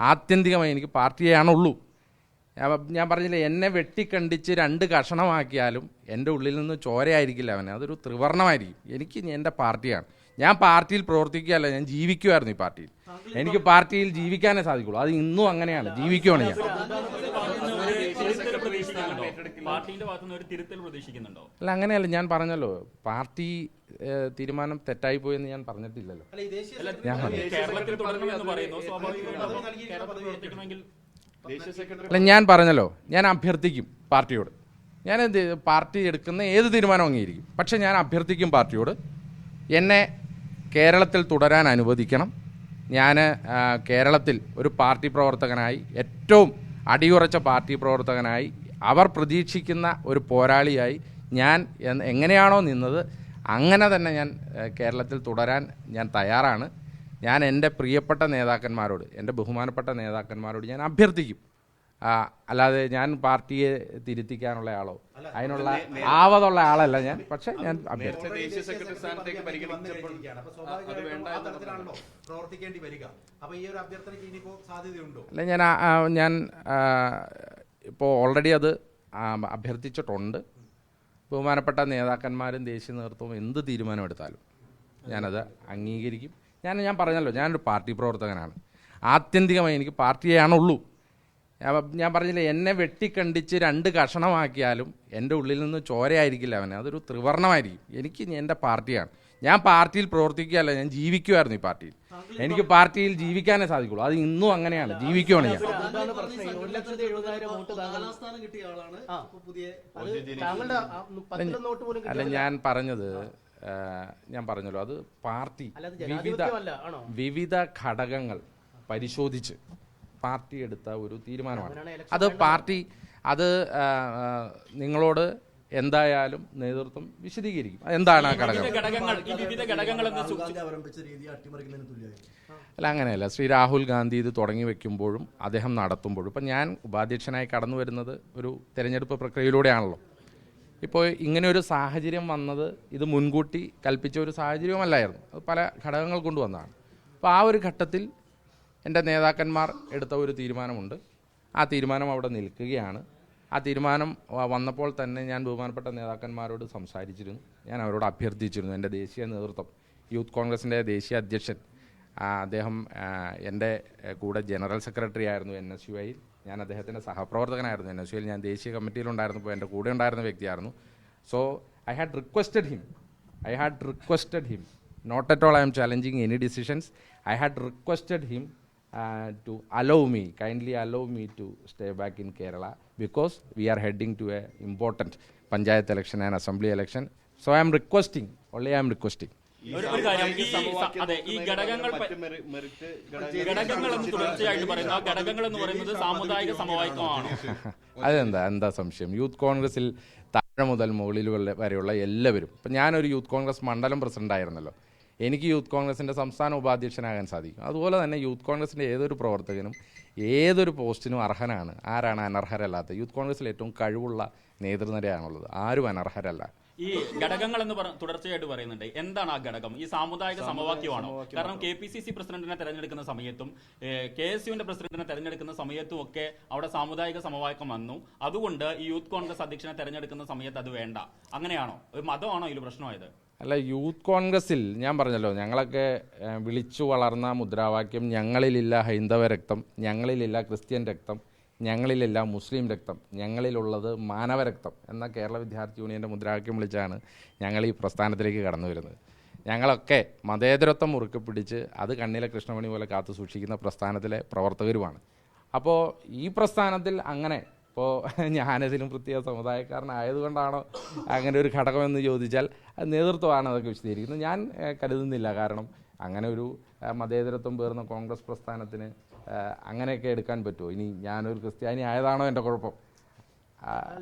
ആത്യന്തികമായി എനിക്ക് പാർട്ടിയാണുള്ളൂ. ഞാൻ- ഞാൻ പറഞ്ഞില്ലേ എന്നെ വെട്ടിക്കണ്ടിച്ച് രണ്ട് കഷണമാക്കിയാലും എന്റെ ഉള്ളിൽ നിന്ന് ചോരയായിരിക്കില്ല അവനെ. അതൊരു ത്രിവർണമായിരിക്കും. എനിക്ക് എന്റെ പാർട്ടിയാണ്. ഞാൻ പാർട്ടിയിൽ പ്രവർത്തിക്കുകയല്ല ഞാൻ ജീവിക്കുമായിരുന്നു ഈ പാർട്ടിയിൽ. എനിക്ക് പാർട്ടിയിൽ ജീവിക്കാനേ സാധിക്കുള്ളൂ. അത് ഇന്നും അങ്ങനെയാണ്. ജീവിക്കുവാണ് ഞാൻ. ഭാഗത്തുനിന്ന് ഒരു തിരുത്തൽ പ്രതീക്ഷിക്കുന്നുണ്ടോ? അല്ല അങ്ങനെയല്ല ഞാൻ പറഞ്ഞല്ലോ. പാർട്ടി തീരുമാനം തെറ്റായി പോയെന്ന് ഞാൻ പറഞ്ഞിട്ടില്ലല്ലോ. അല്ല ഈ ദേശീയ ഞാൻ പറഞ്ഞല്ലോ. ഞാൻ അഭ്യർത്ഥിക്കും പാർട്ടിയോട്. ഞാൻ എന്ത് പാർട്ടി എടുക്കുന്ന ഏത് തീരുമാനം അംഗീകരിക്കും? പക്ഷെ ഞാൻ അഭ്യർത്ഥിക്കും പാർട്ടിയോട് എന്നെ കേരളത്തിൽ തുടരാൻ അനുവദിക്കണം. ഞാൻ കേരളത്തിൽ ഒരു പാർട്ടി പ്രവർത്തകനായി ഏറ്റവും അടിയുറച്ച പാർട്ടി പ്രവർത്തകനായി അവർ പ്രതീക്ഷിക്കുന്ന ഒരു പോരാളിയായി ഞാൻ എങ്ങനെയാണോ നിന്നത് അങ്ങനെ തന്നെ ഞാൻ കേരളത്തിൽ തുടരാൻ ഞാൻ തയ്യാറാണ്. ഞാൻ എന്റെ പ്രിയപ്പെട്ട നേതാക്കന്മാരോട് എന്റെ ബഹുമാനപ്പെട്ട നേതാക്കന്മാരോട് ഞാൻ അഭ്യർത്ഥിക്കും. അല്ലാതെ ഞാൻ പാർട്ടിയെ തിരുത്തിക്കാനുള്ള ആളോ അതിനുള്ള ആവതുള്ള ആളല്ല ഞാൻ പക്ഷെ ഞാൻ അല്ല ഞാൻ ഞാൻ ഇപ്പോൾ ഓൾറെഡി അത് അഭ്യർത്ഥിച്ചിട്ടുണ്ട്. ബഹുമാനപ്പെട്ട നേതാക്കന്മാരും ദേശീയ നേതൃത്വവും എന്ത് തീരുമാനമെടുത്താലും ഞാനത് അംഗീകരിക്കും. ഞാൻ ഞാൻ പറഞ്ഞല്ലോ ഞാനൊരു പാർട്ടി പ്രവർത്തകനാണ്. ആത്യന്തികമായി എനിക്ക് പാർട്ടിയാണുള്ളൂ. ഞാൻ- ഞാൻ പറഞ്ഞില്ലേ എന്നെ വെട്ടിക്കണ്ടിച്ച് രണ്ട് കഷണമാക്കിയാലും എന്റെ ഉള്ളിൽ നിന്ന് ചോരയായിരിക്കില്ല അവന്. അതൊരു ത്രിവർണമായിരിക്കും. എനിക്ക് എന്റെ പാർട്ടിയാണ്. ഞാൻ പാർട്ടിയിൽ പ്രവർത്തിക്കുകയല്ല ഞാൻ ജീവിക്കുമായിരുന്നു ഈ പാർട്ടിയിൽ. എനിക്ക് പാർട്ടിയിൽ ജീവിക്കാനേ സാധിക്കുള്ളൂ. അത് ഇന്നും അങ്ങനെയാണ്. ജീവിക്കുവാണ് ഞാൻ. അല്ല ഞാൻ പറഞ്ഞത് ഞാൻ പറഞ്ഞല്ലോ അത് പാർട്ടി വിവിധ വിവിധ ഘടകങ്ങൾ പരിശോധിച്ച് പാർട്ടി എടുത്ത ഒരു തീരുമാനമാണ്. അത് പാർട്ടി അത് നിങ്ങളോട് എന്തായാലും നേതൃത്വം വിശദീകരിക്കും. എന്താണ് ആ ഘടകം? ഘടകങ്ങൾ അല്ല അങ്ങനെയല്ല. ശ്രീ രാഹുൽ ഗാന്ധി ഇത് തുടങ്ങി വെക്കുമ്പോഴും അദ്ദേഹം നടത്തുമ്പോഴും ഇപ്പം ഞാൻ ഉപാധ്യക്ഷനായി കടന്നു വരുന്നത് ഒരു തെരഞ്ഞെടുപ്പ് പ്രക്രിയയിലൂടെയാണല്ലോ. ഇപ്പോൾ ഇങ്ങനെ ഒരു സാഹചര്യം വന്നത് ഇത് മുൻകൂട്ടി കൽപ്പിച്ച ഒരു സാഹചര്യവുമല്ലായിരുന്നു. അത് പല ഘടകങ്ങൾ കൊണ്ടുവന്നതാണ്. അപ്പോൾ ആ ഒരു ഘട്ടത്തിൽ എന്റെ നേതാക്കന്മാർ എടുത്ത ഒരു തീരുമാനമുണ്ട്. ആ തീരുമാനം അവിടെ നിൽക്കുകയാണ്. ആ തീരുമാനം വന്നപ്പോൾ തന്നെ ഞാൻ ബഹുമാനപ്പെട്ട നേതാക്കന്മാരോട് സംസാരിച്ചിരുന്നു. ഞാൻ അവരോട് അഭ്യർത്ഥിച്ചിരുന്നു. എന്റെ ദേശീയ നേതൃത്വം യൂത്ത് കോൺഗ്രസിന്റെ ദേശീയ അധ്യക്ഷൻ അദ്ദേഹം എന്റെ കൂടെ ജനറൽ സെക്രട്ടറി ആയിരുന്നു എൻ എസ് യു ഐയിൽ ഞാൻ അദ്ദേഹത്തിന്റെ സഹപ്രവർത്തകനായിരുന്നു. എൻ എസ് യു ഐയിൽ ഞാൻ ദേശീയ കമ്മിറ്റിയിലുണ്ടായിരുന്നപ്പോൾ എന്റെ കൂടെ ഉണ്ടായിരുന്ന വ്യക്തിയായിരുന്നു. So I had requested him. I had requested him. Not at all I'm challenging any decisions. I had requested him to allow me kindly allow me to stay back in Kerala because we are heading to a important panchayat election and assembly election so I'm requesting only I'm requesting ഒരു ഒരു കാര്യം ഈ അതെ ഈ ഘടകങ്ങൾ ഘടകങ്ങൾ എന്ന് തുടർച്ചയായിട്ട് പറയുന്നു ആ ഘടകങ്ങൾ എന്ന് പറയുന്നത് സാമുദായിക സമവായിത്വമാണോ അതെന്താ എന്താ സംശയം? യൂത്ത് കോൺഗ്രസിൽ താഴെ മുതൽ മുകളിൽ വരെയുള്ള എല്ലാവരും ഇപ്പം ഞാനൊരു യൂത്ത് കോൺഗ്രസ് മണ്ഡലം പ്രസിഡന്റ് ആയിരുന്നല്ലോ എനിക്ക് യൂത്ത് കോൺഗ്രസിന്റെ സംസ്ഥാന ഉപാധ്യക്ഷനാകാൻ സാധിക്കും. അതുപോലെ തന്നെ യൂത്ത് കോൺഗ്രസിന്റെ ഏതൊരു പ്രവർത്തകനും ഏതൊരു പോസ്റ്റിനും അർഹനാണ്. ആരാണ് അനർഹരല്ലാത്ത യൂത്ത് കോൺഗ്രസിൽ ഏറ്റവും കഴിവുള്ള നേതൃനിരയാണുള്ളത്. ആരും അനർഹരല്ല. ഈ ഘടകങ്ങൾ എന്ന് തുടർച്ചയായിട്ട് പറയുന്നുണ്ട്. എന്താണ് ആ ഘടകം? ഈ സാമുദായിക സമവാക്യമാണോ? കാരണം കെ പി സി സി പ്രസിഡന്റിനെ തെരഞ്ഞെടുക്കുന്ന സമയത്തും കെ എസ് യുവിന്റെ പ്രസിഡന്റിനെ തെരഞ്ഞെടുക്കുന്ന സമയത്തും ഒക്കെ അവിടെ സാമുദായിക സമവാക്യം വന്നു. അതുകൊണ്ട് ഈ യൂത്ത് കോൺഗ്രസ് അധ്യക്ഷനെ തെരഞ്ഞെടുക്കുന്ന സമയത്ത് അത് വേണ്ട. അങ്ങനെയാണോ? ഒരു മതമാണോ ഇതിൽ പ്രശ്നമായത്? അല്ല യൂത്ത് കോൺഗ്രസിൽ ഞാൻ പറഞ്ഞല്ലോ ഞങ്ങളൊക്കെ വിളിച്ചു വളർന്ന മുദ്രാവാക്യം ഞങ്ങളിലില്ല ഹൈന്ദവ രക്തം ഞങ്ങളിലില്ല ക്രിസ്ത്യൻ രക്തം. ഞങ്ങളിലില്ല മുസ്ലിം രക്തം ഞങ്ങളിലുള്ളത് മാനവരക്തം എന്ന കേരള വിദ്യാർത്ഥി യൂണിയന്റെ മുദ്രാവാക്യം വിളിച്ചാണ് ഞങ്ങൾ ഈ പ്രസ്ഥാനത്തിലേക്ക് കടന്നു വരുന്നത്. ഞങ്ങളൊക്കെ മതേതരത്വം മുറുക്കി പിടിച്ച് അത് കണ്ണിലെ കൃഷ്ണമണി പോലെ കാത്തു സൂക്ഷിക്കുന്ന പ്രസ്ഥാനത്തിലെ പ്രവർത്തകരുമാണ്. അപ്പോൾ ഈ പ്രസ്ഥാനത്തിൽ അങ്ങനെ ഇപ്പോൾ ഞാനതിലും പ്രത്യേക സമുദായക്കാരനായതുകൊണ്ടാണോ അങ്ങനെ ഒരു ഘടകമെന്ന് ചോദിച്ചാൽ നേതൃത്വമാണ് അതൊക്കെ വിശദീകരിക്കുന്നത്. ഞാൻ കരുതുന്നില്ല. കാരണം അങ്ങനെ ഒരു മതേതരത്വം പേർന്ന കോൺഗ്രസ് പ്രസ്ഥാനത്തിന് അങ്ങനെയൊക്കെ എടുക്കാൻ പറ്റുമോ? ഇനി ഞാനൊരു ക്രിസ്ത്യാനി ആയതാണോ എന്റെ കുഴപ്പം? ആ,